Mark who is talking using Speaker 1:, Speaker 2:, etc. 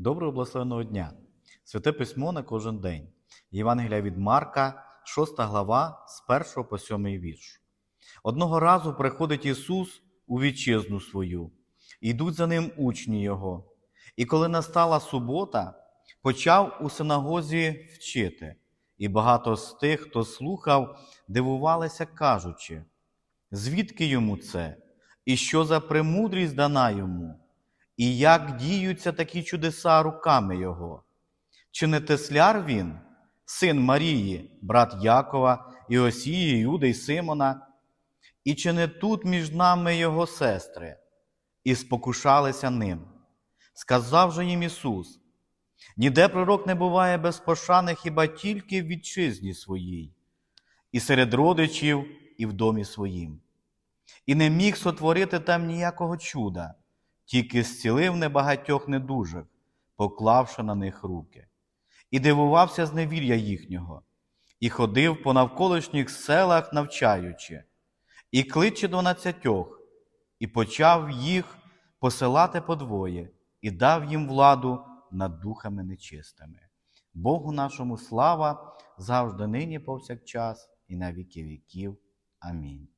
Speaker 1: Доброго благословеного дня! Святе письмо на кожен день. Євангелія від Марка, 6 глава, з 1 по 7 вірш. Одного разу приходить Ісус у вітчизну свою, і йдуть за ним учні Його. І коли настала субота, почав у синагозі вчити, і багато з тих, хто слухав, дивувалися, кажучи, звідки йому це, і що за премудрість дана йому, і як діються такі чудеса руками Його. Чи не тесляр він, син Марії, брат Якова, Іосії, Юди й Симона? І чи не тут між нами його сестри? І спокушалися ним. Сказав же їм Ісус: ніде пророк не буває без пошани хіба тільки в вітчизні своїй, і серед родичів, і в домі своїм. І не міг сотворити там ніякого чуда, тільки зцілив небагатьох недужих, поклавши на них руки, і дивувався зневір'я їхнього, і ходив по навколишніх селах, навчаючи, і кличе дванадцятьох, і почав їх посилати подвоє, і дав їм владу над духами нечистими. Богу нашому слава завжди нині повсякчас і на віки віків. Амінь.